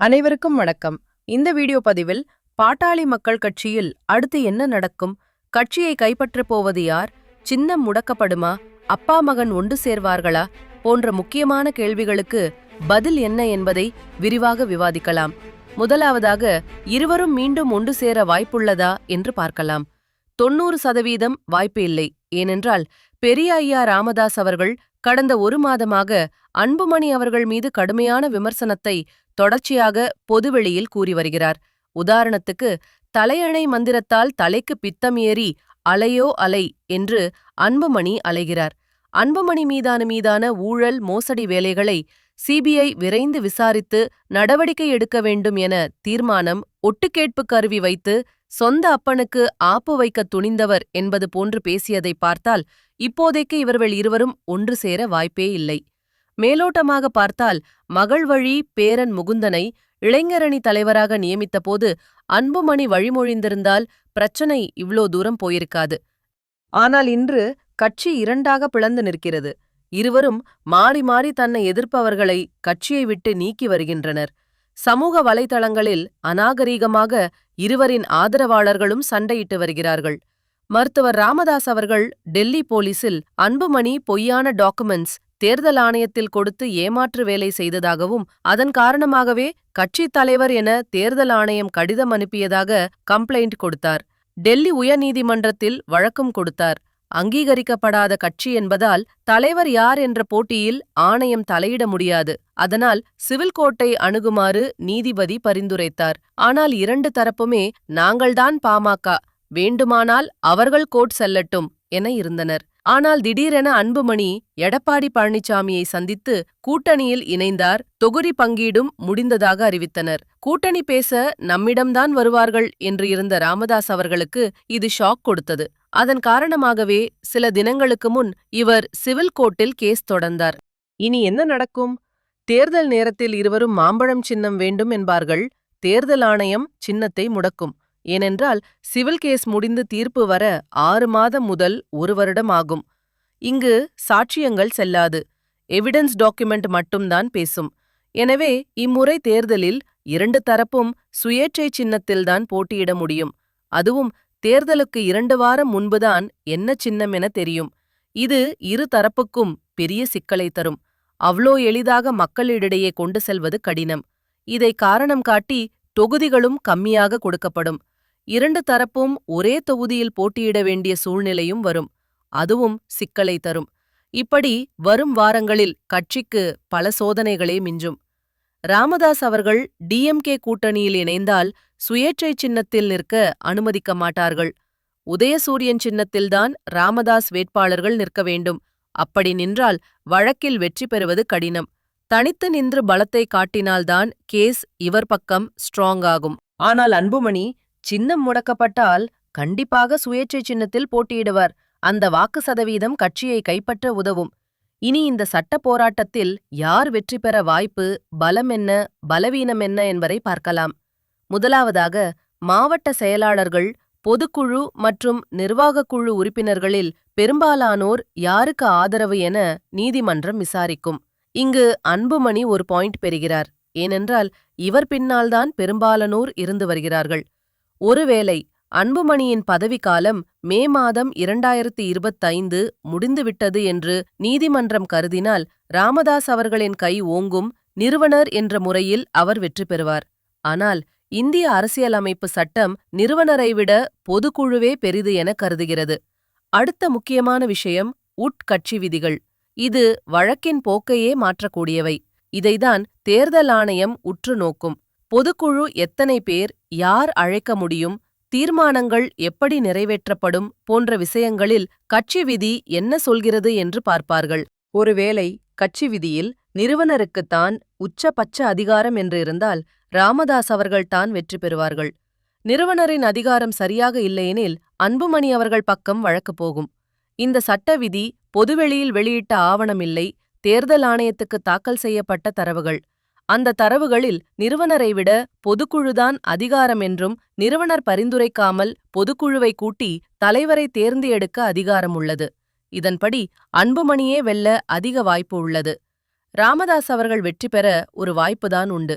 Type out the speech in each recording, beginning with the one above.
அனைவருக்கும் வணக்கம். இந்த வீடியோ பதிவில் பாட்டாளி மக்கள் கட்சியில் அடுத்து என்ன நடக்கும்? கட்சியை கைப்பற்றப் போவது யார்? சின்னம் முடக்கப்படுமா? அப்பா மகன் ஒன்று சேர்வார்களா? போன்ற முக்கியமான கேள்விகளுக்கு பதில் என்ன என்பதை விரிவாக விவாதிக்கலாம். முதலாவதாக இருவரும் மீண்டும் ஒன்று சேர வாய்ப்புள்ளதா என்று பார்க்கலாம். தொண்ணூறு சதவீதம் வாய்ப்பு இல்லை. ஏனென்றால் பெரிய ஐயா ராமதாஸ் அவர்கள் கடந்த ஒரு மாதமாக அன்புமணி அவர்கள் மீது கடுமையான விமர்சனத்தை தொடர்ச்சியாக பொதுவெளியில் கூறி வருகிறார். உதாரணத்துக்கு தலையணை மந்திரத்தால் தலைக்கு பித்தம் ஏறி அலையோ அலை என்று அன்புமணி அலைகிறார். அன்புமணி மீதான மீதான ஊழல் மோசடி வேலைகளை சிபிஐ விரைந்து விசாரித்து நடவடிக்கை எடுக்க வேண்டும் என தீர்மானம் ஒட்டுக்கேட்பு கருவி வைத்து சொந்த அப்பனுக்கு ஆப்பு வைக்க துணிந்தவர் என்பது போன்று பேசியதை பார்த்தால் இப்போதைக்கு இவர்கள் இருவரும் ஒன்று சேர வாய்ப்பே இல்லை. மேலோட்டமாக பார்த்தால் மகள் வழி பேரன் முகுந்தனை இளைஞரணி தலைவராக நியமித்தபோது அன்புமணி வழிமொழிந்திருந்தால் பிரச்சனை இவ்ளோ தூரம் போயிருக்காது. ஆனால் இன்று கட்சி இரண்டாக பிளந்து நிற்கிறது. இருவரும் மாறி மாறி தன்னை எதிர்ப்பவர்களை கட்சியை விட்டு நீக்கி வருகின்றனர். சமூக வலைதளங்களில் அநாகரீகமாக இருவரின் ஆதரவாளர்களும் சண்டையிட்டு வருகிறார்கள். மருத்துவர் ராமதாஸ் அவர்கள் டெல்லி போலீசில் அன்புமணி பொய்யான டாக்குமெண்ட்ஸ் தேர்தல் ஆணையத்தில் கொடுத்து ஏமாற்று வேலை செய்ததாகவும் அதன் காரணமாகவே கட்சித் தலைவர் என தேர்தல் ஆணையம் கடிதம் அனுப்பியதாக கம்ப்ளைண்ட் கொடுத்தார். டெல்லி உயர்நீதிமன்றத்தில் வழக்கம் கொடுத்தார். அங்கீகரிக்கப்படாத கட்சி என்பதால் தலைவர் யார் என்ற போட்டியில் ஆணையம் தலையிட முடியாது. அதனால் சிவில் கோர்ட்டை அணுகுமாறு நீதிபதி பரிந்துரைத்தார். ஆனால் இரண்டு தரப்புமே நாங்கள்தான் பாமக வேண்டுமானால் அவர்கள் கோர்ட் செல்லட்டும் என இருந்தனர். ஆனால் திடீரென அன்புமணி எடப்பாடி பழனிசாமியை சந்தித்து கூட்டணியில் இணைந்தார். தொகுதி பங்கீடும் முடிந்ததாக அறிவித்தனர். கூட்டணி பேச நம்மிடம்தான் வருவார்கள் என்று இருந்த ராமதாஸ் அவர்களுக்கு இது ஷாக் கொடுத்தது. அதன் காரணமாகவே சில தினங்களுக்கு முன் இவர் சிவில் கோர்ட்டில் கேஸ் தொடர்ந்தார். இனி என்ன நடக்கும்? தேர்தல் நேரத்தில் இருவரும் மாம்பழம் சின்னம் வேண்டும் என்பார்கள். தேர்தல் ஆணையம் சின்னத்தை முடக்கும். ஏனென்றால் சிவில் கேஸ் முடிந்து தீர்ப்பு வர ஆறு மாதம் முதல் ஒரு வருடம் ஆகும். இங்கு சாட்சியங்கள் செல்லாது. எவிடன்ஸ் டாக்குமெண்ட் மட்டும்தான் பேசும். எனவே இம்முறை தேர்தலில் இரண்டு தரப்பும் சுயேட்சை சின்னத்தில்தான் போட்டியிட முடியும். அதுவும் தேர்தலுக்கு இரண்டு வாரம் முன்புதான் என்ன சின்னம் என தெரியும். இது இரு தரப்புக்கும் பெரிய சிக்கலை தரும். அவ்ளோ எளிதாக மக்களிடையே கொண்டு செல்வது கடினம். இதை காரணம் காட்டி தொகுதிகளும் கம்மியாக கொடுக்கப்படும். இரண்டு தரப்பும் ஒரே தொகுதியில் போட்டியிட வேண்டிய சூழ்நிலையும் வரும். அதுவும் சிக்கலை தரும். இப்படி வரும் வாரங்களில் கட்சிக்கு பல சோதனைகளே மிஞ்சும். ராமதாஸ் அவர்கள் டிஎம்கே கூட்டணியில் இணைந்தால் சுயேட்சை சின்னத்தில் நிற்க அனுமதிக்க மாட்டார்கள். உதயசூரியன் சின்னத்தில்தான் ராமதாஸ் வேட்பாளர்கள் நிற்க வேண்டும். அப்படி நின்றால் வழக்கில் வெற்றி பெறுவது கடினம். தனித்து நின்று பலத்தை காட்டினால்தான் கேஸ் இவர் பக்கம் ஸ்ட்ராங் ஆகும். ஆனால் அன்புமணி சின்னம் முடக்கப்பட்டால் கண்டிப்பாக சுயேட்சை சின்னத்தில் போட்டியிடுவார். அந்த வாக்கு சதவீதம் கட்சியை கைப்பற்ற உதவும். இனி இந்த சட்ட போராட்டத்தில் யார் வெற்றி பெற வாய்ப்பு பலம் என்ன பலவீனம் என்ன என்பதை பார்க்கலாம். முதலாவதாக மாவட்ட செயலாளர்கள் பொதுக்குழு மற்றும் நிர்வாகக் குழு உறுப்பினர்களில் பெரும்பாலானோர் யாருக்கு ஆதரவு என நீதிமன்றம் விசாரிக்கும். இங்கு அன்புமணி ஒரு பாயிண்ட் பெறுகிறார். ஏனென்றால் இவர் பின்னால்தான் பெரும்பாலானோர் இருந்து வருகிறார்கள். ஒருவேளை அன்புமணியின் பதவிக்காலம் மே மாதம் இரண்டாயிரத்தி இருபத்தைந்து முடிந்துவிட்டது என்று நீதிமன்றம் கருதினால் ராமதாஸ் அவர்களின் கை ஓங்கும் நிறுவனர் என்ற முறையில் அவர் வெற்றி பெறுவார். ஆனால் இந்திய அரசியலமைப்பு சட்டம் நிறுவனரை விட பொதுக்குழுவே பெரிது என கருதுகிறது. அடுத்த முக்கியமான விஷயம் உட்கட்சி விதிகள். இது வழக்கின் போக்கையே மாற்றக்கூடியவை. இதைதான் தேர்தல் ஆணையம் உற்று நோக்கும். பொதுக்குழு எத்தனை பேர் யார் அழைக்க முடியும் தீர்மானங்கள் எப்படி நிறைவேற்றப்படும் போன்ற விஷயங்களில் கட்சி விதி என்ன சொல்கிறது என்று பார்ப்பார்கள். ஒருவேளை கட்சி விதியில் நிறுவனருக்குத்தான் உச்சபட்ச அதிகாரம் என்று இருந்தால் ராமதாஸ் அவர்கள்தான் வெற்றி பெறுவார்கள். நிறுவனரின் அதிகாரம் சரியாக இல்லையெனில் அன்புமணி அவர்கள் பக்கம் வழக்கு போகும். இந்த சட்ட விதி பொதுவெளியில் வெளியிட்ட ஆவணமில்லை தேர்தல் ஆணையத்துக்கு தாக்கல் செய்யப்பட்ட தரவுகள். அந்த தரவுகளில் நிறுவனரை விட பொதுக்குழுதான் அதிகாரம் என்றும் நிறுவனர் பரிந்துரைக்காமல் பொதுக்குழுவை கூட்டி தலைவரை தேர்ந்து எடுக்க அதிகாரம் உள்ளது. இதன்படி அன்புமணியே வெல்ல அதிக வாய்ப்பு உள்ளது. ராமதாஸ் அவர்கள் வெற்றி பெற ஒரு வாய்ப்புதான் உண்டு.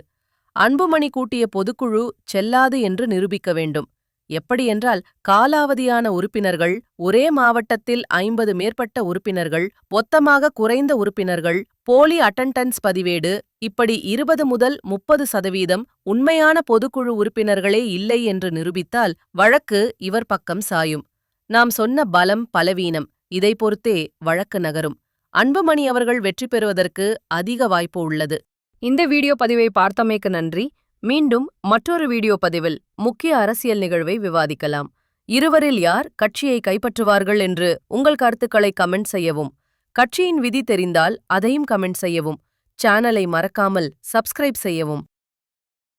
அன்புமணி கூட்டிய பொதுக்குழு செல்லாது என்று நிரூபிக்க வேண்டும். எப்படியென்றால் காலாவதியான உறுப்பினர்கள் ஒரே மாவட்டத்தில் ஐம்பது மேற்பட்ட உறுப்பினர்கள் மொத்தமாக குறைந்த உறுப்பினர்கள் போலி அட்டண்டன்ஸ் பதிவேடு இப்படி இருபது முதல் முப்பது சதவீதம் உண்மையான பொதுக்குழு உறுப்பினர்களே இல்லை என்று நிரூபித்தால் வழக்கு இவர் பக்கம் சாயும். நாம் சொன்ன பலம் பலவீனம் இதை பொறுத்தே வழக்கு நகரும். அன்புமணி அவர்கள் வெற்றி பெறுவதற்கு அதிக வாய்ப்பு உள்ளது. இந்த வீடியோ பதிவை பார்த்தமைக்கு நன்றி. மீண்டும் மற்றொரு வீடியோ பதிவில் முக்கிய அரசியல் நிகழ்வை விவாதிக்கலாம். இருவரில் யார் கட்சியை கைப்பற்றுவார்கள் என்று உங்கள் கருத்துக்களை கமெண்ட் செய்யவும். கட்சியின் விதி தெரிந்தால் அதையும் கமெண்ட் செய்யவும். சேனலை மறக்காமல் சப்ஸ்கிரைப் செய்யவும்.